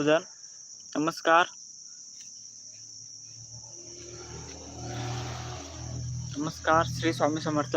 सर्वजण. नमस्कार. नमस्कार श्री स्वामी समर्थ.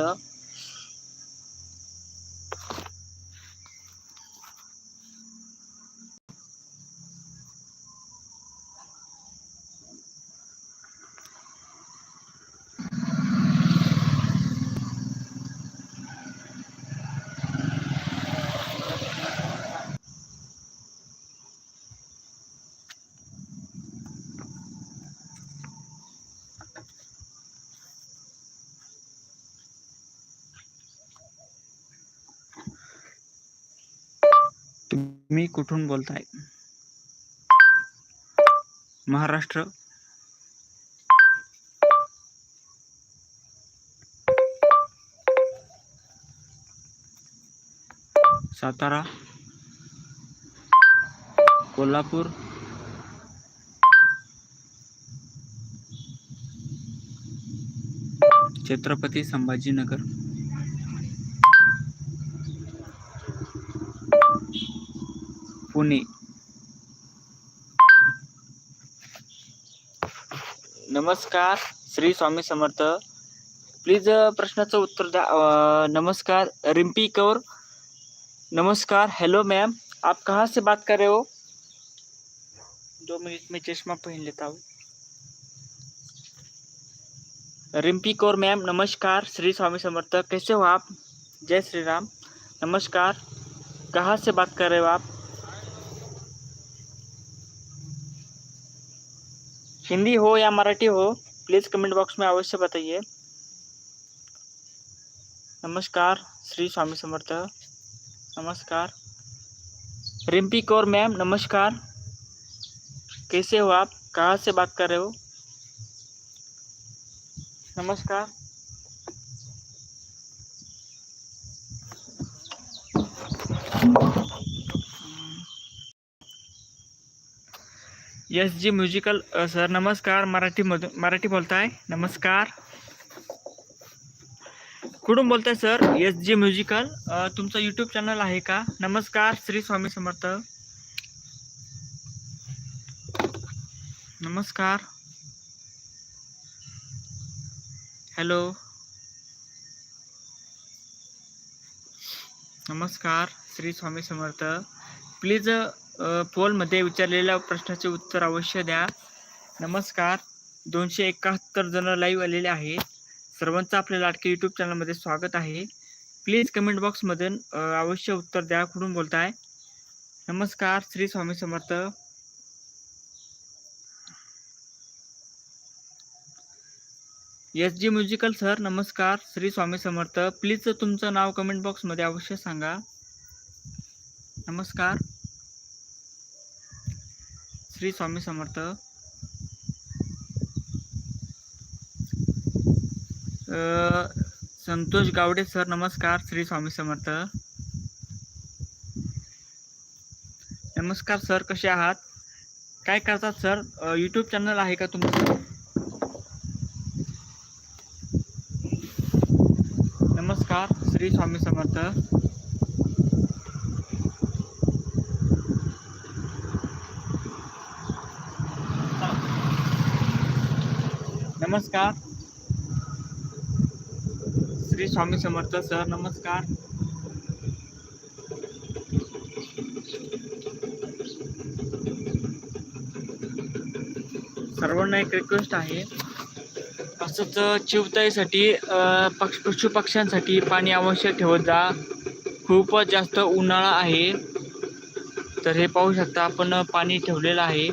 तुम्ही कुठून बोलताय? महाराष्ट्र. सातारा. कोल्हापूर. छत्रपती संभाजीनगर. पुणे. नमस्कार श्री स्वामी समर्थ. प्लीज प्रश्नाचं उत्तर द्या. नमस्कार रिम्पी कौर. नमस्कार हेलो मैम आप कहाँ से बात कर रहे हो? दो मिनट में चश्मा पहन लेता हूँ. रिम्पी कौर मैम नमस्कार श्री स्वामी समर्थ. कैसे हो आप? जय श्री राम. नमस्कार. कहाँ से बात कर रहे हो आप? हिंदी हो या मराठी हो प्लीज़ कमेंट बॉक्स में अवश्य बताइए। नमस्कार, श्री स्वामी समर्थ। नमस्कार। रिम्पी कौर मैम, नमस्कार। कैसे हो आप? कहाँ से बात कर रहे हो? नमस्कार। एस जी म्युझिकल सर नमस्कार. मराठीमधून मराठी बोलताय? नमस्कार. कुठून बोलताय सर एस जी म्युझिकल तुमचं यूट्यूब चॅनल आहे का? नमस्कार श्री स्वामी समर्थ. नमस्कार. हॅलो नमस्कार श्री स्वामी समर्थ. प्लीज पोलमध्ये विचारलेल्या प्रश्नाचे उत्तर अवश्य द्या. नमस्कार. दोनशे एकाहत्तर जण लाईव्ह आलेले आहेत. सर्वांचं आपल्या लाटके यूट्यूब चॅनलमध्ये स्वागत आहे. प्लीज कमेंट बॉक्समधून अवश्य उत्तर द्या. कुठून बोलताय? नमस्कार. Shri Swami Samarth. S G musical sir नमस्कार. श्री स्वामी समर्थ. प्लीज तुमचं नाव कमेंट बॉक्समध्ये अवश्य सांगा. नमस्कार. श्री स्वामी समर्थ. संतोष गावडे सर नमस्कार. श्री स्वामी समर्थ. नमस्कार सर कसे आहात? काय करतात सर? यूट्यूब चॅनल आहे का तुमचं? नमस्कार. श्री स्वामी समर्थ. नमस्कार. श्री स्वामी समर्थ सर नमस्कार. सर्वांना एक रिक्वेस्ट आहे. तसंच चिवताईसाठी पक्ष पशु पक्ष्यांसाठी पाणी अवश्य ठेवत जा. खूपच जास्त उन्हाळा आहे. तर हे पाहू शकता आपण पाणी ठेवलेलं आहे.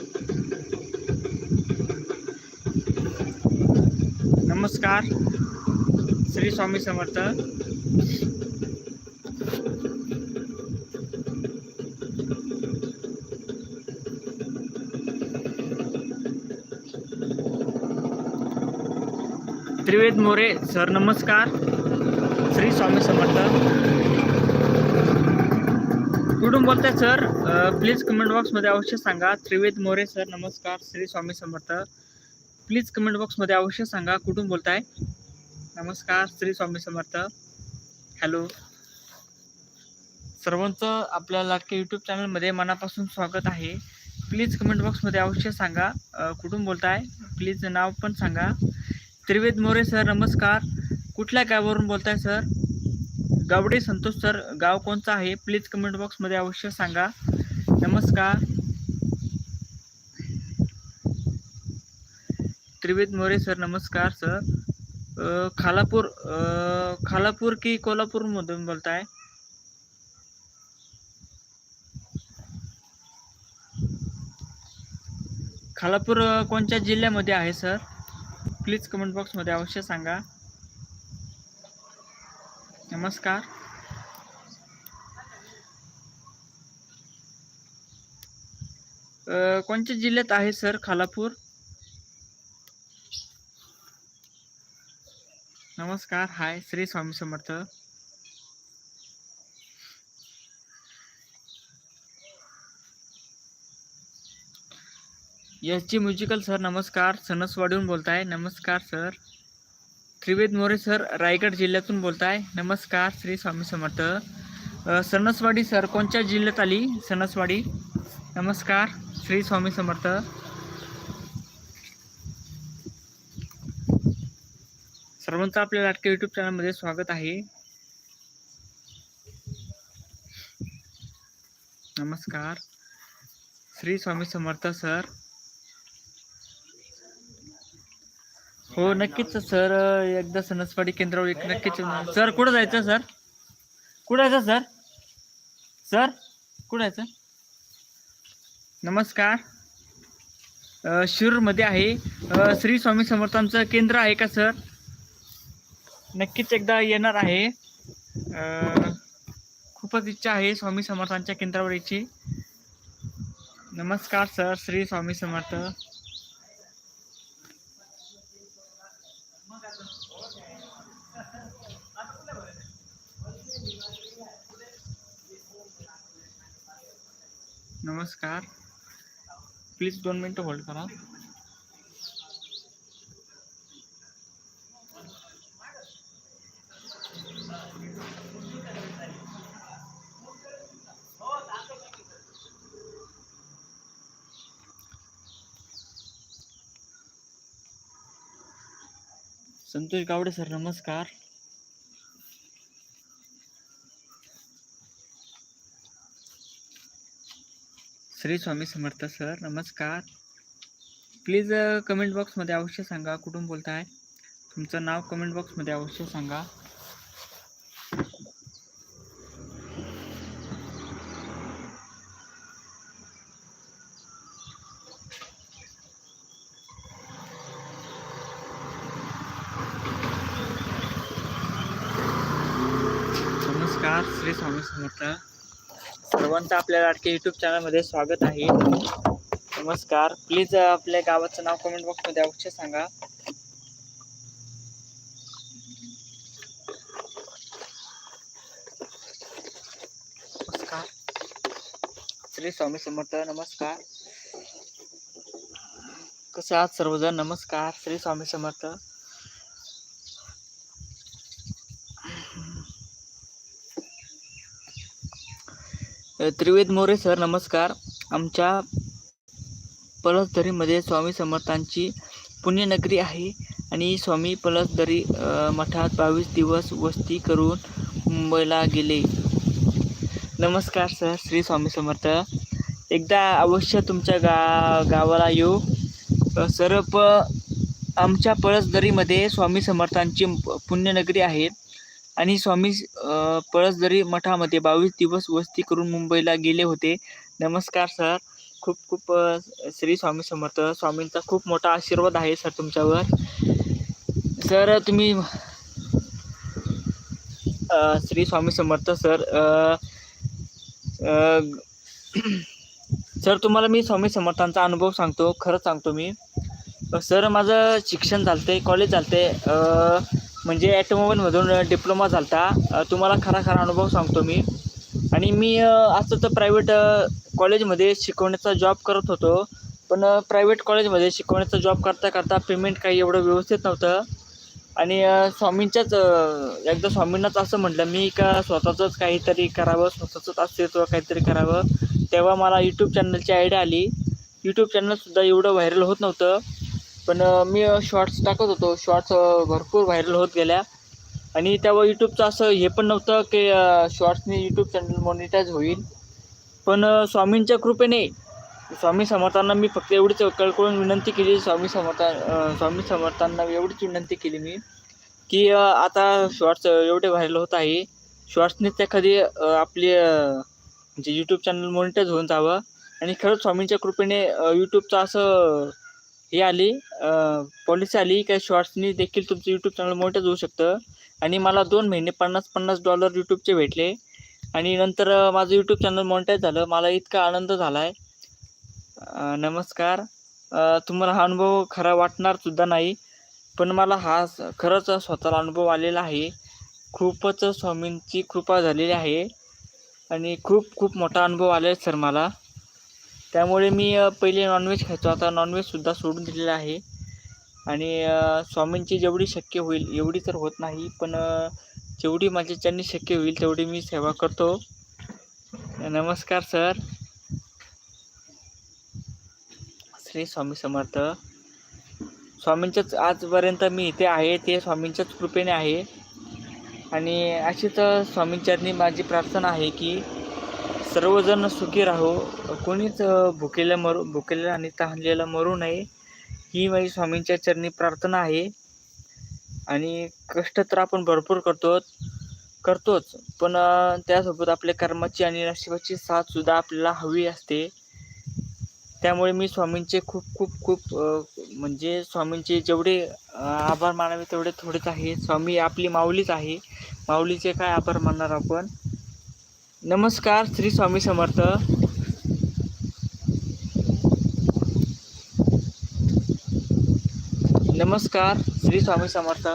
नमस्कार. श्री स्वामी समर्थ. त्रिवेद मोरे सर नमस्कार. श्री स्वामी समर्थ. कुठून बोलताय सर? प्लीज कमेंट बॉक्समध्ये अवश्य सांगा. त्रिवेद मोरे सर नमस्कार. श्री स्वामी समर्थ. प्लीज कमेंट बॉक्समध्ये अवश्य सांगा कुठून बोलताय. नमस्कार श्री स्वामी समर्थ. हॅलो सर्वांचं आपल्या लाटके यूट्यूब चॅनलमध्ये मनापासून स्वागत आहे. प्लीज कमेंट बॉक्समध्ये अवश्य सांगा कुठून बोलताय. प्लीज नाव पण सांगा. त्रिवेद मोरे सर नमस्कार. कुठल्या गावावरून बोलताय सर गावडे संतोष सर गाव कोणचं आहे? प्लीज कमेंट बॉक्समध्ये अवश्य सांगा. नमस्कार. त्रिवेद मोरे सर नमस्कार सर. खालापूर खालापूर की कोल्हापूरमधून बोलताय? खालापूर कोणत्या जिल्ह्यामध्ये आहे सर? प्लीज कमेंट बॉक्समध्ये अवश्य सांगा. नमस्कार. कोणत्या जिल्ह्यात आहे सर खालापूर? नमस्कार hi Shri Swami Samarth. S G musical sir नमस्कार. सणसवाडीहून बोलताय. नमस्कार सर. त्रिवेद मोरे सर रायगड जिल्ह्यातून बोलताय. नमस्कार श्री स्वामी समर्थ. सणसवाडी सर कोणत्या जिल्ह्यात आली? सणसवाडी नमस्कार श्री स्वामी समर्थ. सर्वांचं आपल्या लाटके यूट्यूब चॅनलमध्ये स्वागत आहे. नमस्कार. श्री स्वामी समर्थ सर. हो नक्कीच सर एकदा सणसवाडी केंद्रावर एक नक्कीच सर कुठं जायचं सर? कुठं जायचं सर? सर कुठं जायचं नमस्कार. शिरूरमध्ये आहे. श्री स्वामी समर्थांचं केंद्र आहे का सर? नक्कीच एकदा येणार आहे. खूपच इच्छा आहे स्वामी समर्थांच्या केंद्रावरीची. नमस्कार सर श्री स्वामी समर्थ. नमस्कार. प्लीज दोन मिनटं होल्ड करा. संतोष गावडे सर नमस्कार. श्री स्वामी समर्थ सर नमस्कार. प्लीज कमेंट बॉक्समध्ये अवश्य सांगा कुठून बोलताय? तुमचं नाव कमेंट बॉक्समध्ये अवश्य सांगा. नमस्कार श्री स्वामी समर्थ. सर्वांचं आपल्या लाडके यूट्यूब चॅनलमध्ये स्वागत आहे. नमस्कार. प्लीज आपल्या गावाचं नाव कमेंट बॉक्समध्ये अवश्य सांगा. नमस्कार. श्री स्वामी समर्थ नमस्कार. कसे आहात सर्वजण? नमस्कार. श्री स्वामी समर्थ. त्रिवेद मोरे सर नमस्कार. आमच्या पलसदरीमध्ये स्वामी समर्थांची पुण्यनगरी आहे आणि स्वामी पलसदरी मठात बावीस दिवस वस्ती करून मुंबईला गेले. नमस्कार सर श्री स्वामी समर्थ. एकदा अवश्य तुमच्या गा गावाला येऊ. सर्व सर प आमच्या पळसदरीमध्ये स्वामी समर्थांची पुण्यनगरी आहे. आणि स्वामी पळसदरी मठामध्ये बावीस दिवस वस्ती करून मुंबईला गेले होते. नमस्कार सर. खूप खूप श्री स्वामी समर्थ. स्वामींचा खूप मोठा आशीर्वाद आहे सर तुमच्यावर. सर तुम्ही श्री स्वामी समर्थ सर सर तुम्हाला मी स्वामी समर्थांचा अनुभव सांगतो खरंच सांगतो मी. सर माझं शिक्षण झालं कॉलेज झालं म्हणजे ॲटोमोबाईलमधून डिप्लोमा झाला होता तुम्हाला खरा खरा अनुभव सांगतो मी. आणि मी असं तर प्रायव्हेट कॉलेजमध्ये शिकवण्याचा जॉब करत होतो. पण प्रायव्हेट कॉलेजमध्ये शिकवण्याचा जॉब करता करता पेमेंट काही एवढं व्यवस्थित नव्हतं. आणि स्वामींच्याच एकदा स्वामींनाच असं म्हटलं मी का स्वतःचंच काहीतरी करावं स्वतःचंच अस्तित्व काहीतरी करावं? तेव्हा मला यूट्यूब चॅनलची आयडिया आली. यूट्यूब चॅनलसुद्धा एवढं व्हायरल होत नव्हतं. पण मी शॉर्ट्स टाकत होतो. शॉर्ट्स भरपूर व्हायरल होत गेल्या. आणि त्यावर यूट्यूबचं असं हे पण नव्हतं की शॉर्ट्सने यूट्यूब चॅनल मॉनिटाईज होईल. पण स्वामींच्या कृपेने स्वामी समर्थांना मी फक्त एवढीच कळकळून विनंती केली. स्वामी समर्था स्वामी समर्थांना एवढीच विनंती केली मी की आता शॉर्ट्स एवढे व्हायरल होत आहे. शॉर्ट्सनेच एखादी आपली म्हणजे यूट्यूब चॅनल मॉनिटाईज होऊन जावं. आणि खरंच स्वामींच्या कृपेने यूट्यूबचं असं हे आली पॉलिसी आली काही शॉर्ट्सनी देखील तुमचं यूट्यूब चॅनल मोठंच होऊ शकतं. आणि मला दोन महिने पन्नास पन्नास डॉलर यूट्यूबचे भेटले. आणि नंतर माझं यूट्यूब चॅनल मॉनिटाईज झालं. मला इतका आनंद झाला आहे नमस्कार. तुम्हाला हा अनुभव खरा वाटणार सुद्धा नाही. पण मला हा खरंच स्वतःला अनुभव आलेला आहे. खूपच स्वामींची कृपा झालेली आहे. आणि खूप खूप मोठा अनुभव आला आहे सर मला. त्यामुळे मी पहिले नॉनव्हेज खायचो. आता नॉनव्हेजसुद्धा सोडून दिलेलं आहे. आणि स्वामींची जेवढी शक्य होईल एवढी तर होत नाही. पण जेवढी माझ्याच्यानी शक्य होईल तेवढी मी सेवा करतो. नमस्कार सर. श्री स्वामी समर्थ. स्वामींच्याच आजपर्यंत मी इथे आहे. ते स्वामींच्याच कृपेने आहे. आणि अशीच स्वामींच्यानी माझी प्रार्थना आहे की सर्वजण सुखी राहो. कोणीच भुकेला मरू भुकेला आणि तहानलेला मरू नये. ही माझी स्वामींच्या चरणी प्रार्थना आहे. आणि कष्ट तर आपण भरपूर करतो करतोच. पण त्यासोबत आपल्या कर्माची आणि नशिबाची साथसुद्धा आपल्याला हवी असते. त्यामुळे मी स्वामींचे खूप खूप खूप म्हणजे स्वामींचे जेवढे आभार मानावे तेवढे थोडेच आहे. स्वामी आपली माऊलीच आहे. माऊलीचे काय आभार मानणार आपण? नमस्कार श्री स्वामी समर्थ. नमस्कार श्री स्वामी समर्थ.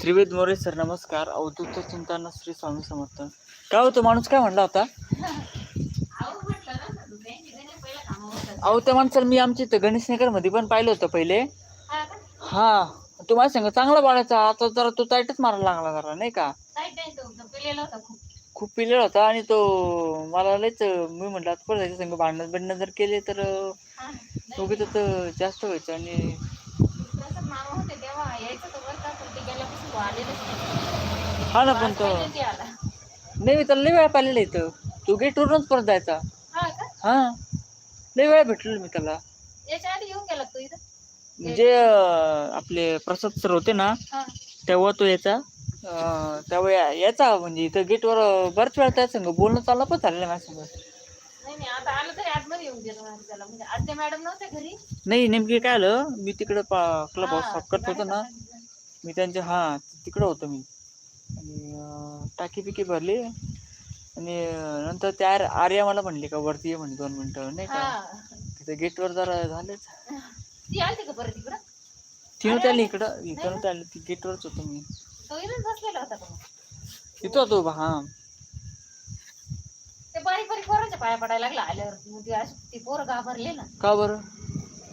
त्रिवेद मोरे सर नमस्कार. अवधूत चिंताना श्री स्वामी समर्थ. काय होतं माणूस काय म्हणला होता? अहो त्या माणसाला मी आमच्या इथं गणेश नगरमध्ये पण पाहिलं होतं पहिले. हा तो माझ्या सांग चांगला बाळाचा आता जरा तो ताईटच मारायला लागला जरा नाही का? खूप. पिलेला होता आणि तो मला लयच मी म्हटलं आता परत त्याच्या संग भांडण बिंडणं जर केले तर उगीच तर जास्त व्हायचं आणि हा ना पण तो नाही मी त्याला लय वेळा पाहिलेला इथं. तो गेटवरूनच परत जायचा. हा. लय वेळा भेटलो मी त्याला. म्हणजे अं, आपले प्रसाद सर होते ना तेव्हा तो याचा अं, तेव्हा या- याचा म्हणजे इथं गेटवर बऱ्याच वेळा त्या संग बोलणं चाललं पण झालेलं माझ्या संग मॅडम नव्हत्या घरी? नाही नेमकी काय आलं मी तिकडं क्लब हाऊस हा, साफ करत होतो ना. मी त्यांच्या हा तिकडं होतो मी. आणि टाकी पिकी भरली. आणि नंतर त्या आर्य- मला म्हणली का वरती ये म्हणे दोन मिनिटं नाही का? तिथं गेटवर जरा झालेच. ती आलती का परत इकडं? ती नव्हती आली इकडं इकडं नव्हती आली ती गेटवरच होतो मी. तो इथंच बसलेला होता का मग? तिथं होतो उभा हा. ते बारीक बारीक पोरांच्या पाया पडायला लागला आल्यावर मग ती अशी ती पोरं घाबरले ना. का बरं?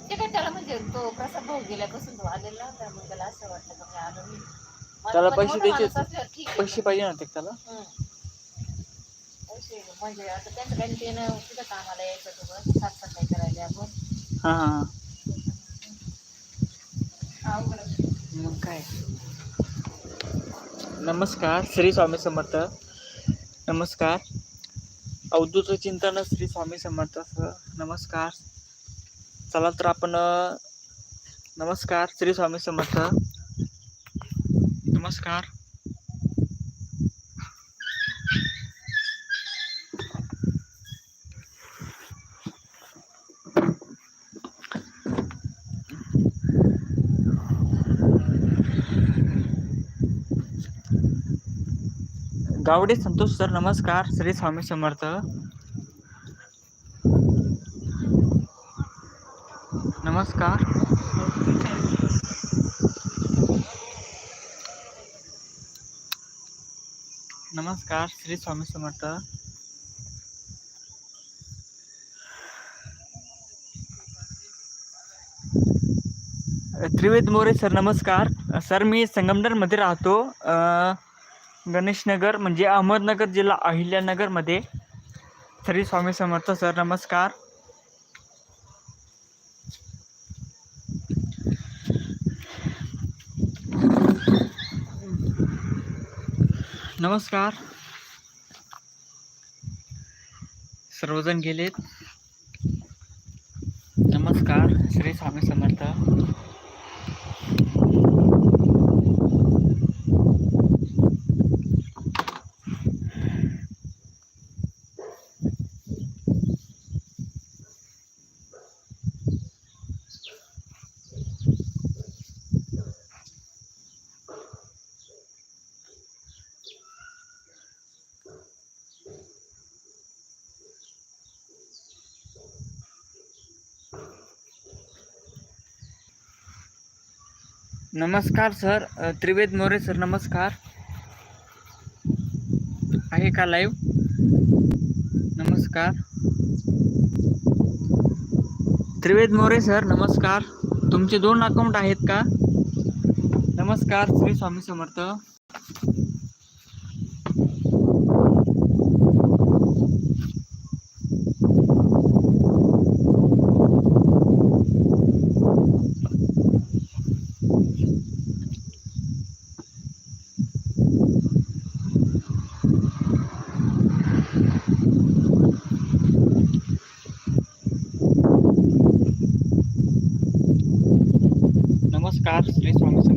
ते काय त्याला म्हणजे तो प्रसाद भाऊ गेल्यापासून तो आलेला होता मग त्याला असं वाटलं का मी आलो नाही. मला त्याला पण पैसे मोठा द्यायचे माणूस असल्यावर ठीक आहे. पैसे पाहिजे नव्हते का त्याला. म्हणजे आता त्यांचं काही ते ना तिथं कामाला यायचं सोबत करायला आपण. हा हा. हा. अवघड. मग काय? नमस्कार श्री स्वामी समर्थ. नमस्कार. अवधूत चिंतन श्री स्वामी समर्थ नमस्कार. चला तर आपण अ, नमस्कार श्री स्वामी समर्थ. नमस्कार. गावडे संतोष सर नमस्कार. श्री स्वामी समर्थ. नमस्कार. नमस्कार. श्री स्वामी समर्थ. त्रिवेद मोरे सर नमस्कार. सर मी संगमनेरमध्ये राहतो. गणेशनगर म्हणजे अहमदनगर जिल्हा अहिल्यानगरमध्ये. श्री स्वामी समर्थ सर नमस्कार. नमस्कार. सर्वजण गेलेत. नमस्कार श्री स्वामी समर्थ. नमस्कार सर त्रिवेद मोरे सर नमस्कार. आहे का लाईव्ह नमस्कार. त्रिवेद मोरे सर नमस्कार. तुमचे दोन अकाउंट आहेत का? नमस्कार श्री स्वामी समर्थ. नमस्कार श्री स्वामी समर्थ